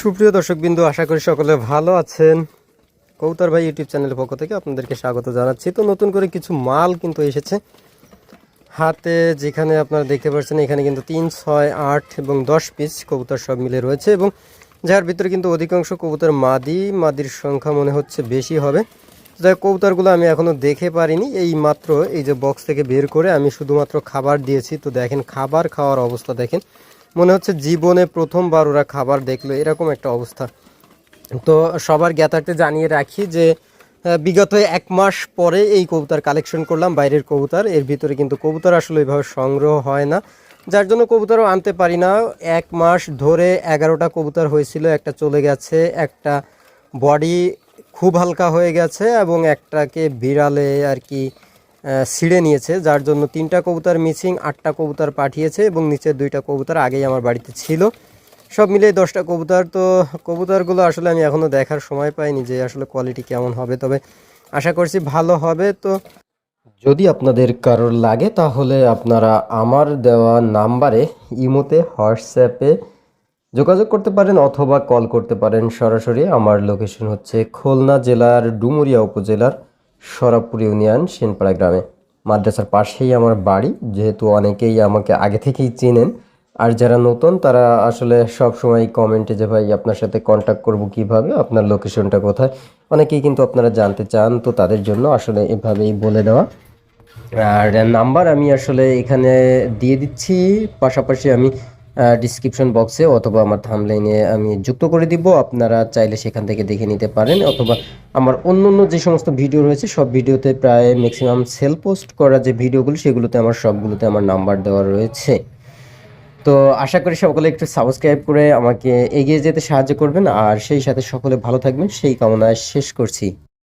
সুপ্রিয় দর্শকবিন্দু, আশা করি সকলে ভালো আছেন। কৌতার ভাই ইউটিউব চ্যানেলের পক্ষ থেকে আপনাদেরকে স্বাগত জানাচ্ছি। তো নতুন করে কিছু মাল কিন্তু এসেছে। হাতে যেখানে আপনারা দেখতে পাচ্ছেন, এখানে কিন্তু তিন, ছয়, আট এবং দশ পিস কবুতর সব মিলে রয়েছে এবং যার ভিতরে কিন্তু অধিকাংশ কবুতর মাদি, মাদির সংখ্যা মনে হচ্ছে বেশি হবে। যাই কবুতরগুলো আমি এখনও দেখে পারিনি। এই মাত্র এই যে বক্স থেকে বের করে আমি শুধুমাত্র খাবার দিয়েছি। তো দেখেন, খাবার খাওয়ার অবস্থা দেখেন। মনে হচ্ছে জীবনে প্রথমবার ওরা খাবার দেখল, এরকম একটা অবস্থা। তো সবার জ্ঞাতার্থে জানিয়ে রাখি যে বিগত এক মাস পরে এই কবুতর কালেকশন করলাম, বাইরের কবুতর। এর ভিতরে কিন্তু কবুতর আসলে ওইভাবে সংগ্রহ হয় না। যার জন্য কবুতরও আনতে পারি না। এক মাস ধরে এগারোটা কবুতর হয়েছিল, একটা চলে গেছে, একটা বডি খুব হালকা হয়ে গেছে এবং একটাকে বিড়ালে আর কি ছিঁড়ে নিয়েছে, যার জন্য তিনটা কবুতর মিসিং, আটটা কবুতর পাঠিয়েছে এবং নিচের দুইটা কবুতর আগেই আমার বাড়িতে ছিল। সব মিলিয়ে দশটা কবুতর, তো কবুতরগুলো আসলে আমি এখনও দেখার সময় পাইনি যে আসলে কোয়ালিটি কেমন হবে। তবে আশা করছি ভালো হবে, তো যদি আপনাদের কারোর লাগে তাহলে আপনারা আমার দেওয়া নাম্বারে ইমোতে, হোয়াটসঅ্যাপে যোগাযোগ করতে পারেন অথবা কল করতে পারেন সরাসরি। আমার লোকেশন হচ্ছে খুলনা জেলার ডুমুরিয়া উপজেলার সরাপুর ইউনিয়ন সেনপাড়া গ্রামে। মাদ্রাসার পাশেই আমার বাড়ি, যেহেতু অনেকেই আমাকে আগে থেকেই চেনেন। আর যারা নতুন, তারা আসলে সব সময় কমেন্টে যে, ভাই, আপনার সাথে কন্ট্যাক্ট করব কীভাবে? আপনার লোকেশনটা কোথায়? অনেকেই কিন্তু আপনারা জানতে চান, তো তাদের জন্য আসলে এভাবেই বলে দেওয়া। আর নাম্বার আমি আসলে এখানে দিয়ে দিচ্ছি। পাশাপাশি আমি ডিসক্রিপশন বক্সে অথবা আমার থামলাইনে আমি যুক্ত করে দিব। আপনারা চাইলে সেখান থেকে দেখে নিতে পারেন অথবা আমার অন্য অন্য যে সমস্ত ভিডিও রয়েছে, সব ভিডিওতে প্রায় ম্যাক্সিমাম সেল পোস্ট করা যে ভিডিওগুলো সেগুলোতে আমার সবগুলোতে আমার নাম্বার দেওয়া রয়েছে। তো আশা করি সকলে একটু সাবস্ক্রাইব করে আমাকে এগিয়ে যেতে সাহায্য করবেন। আর সেই সাথে সকলে ভালো থাকবেন। সেই কামনায় শেষ করছি।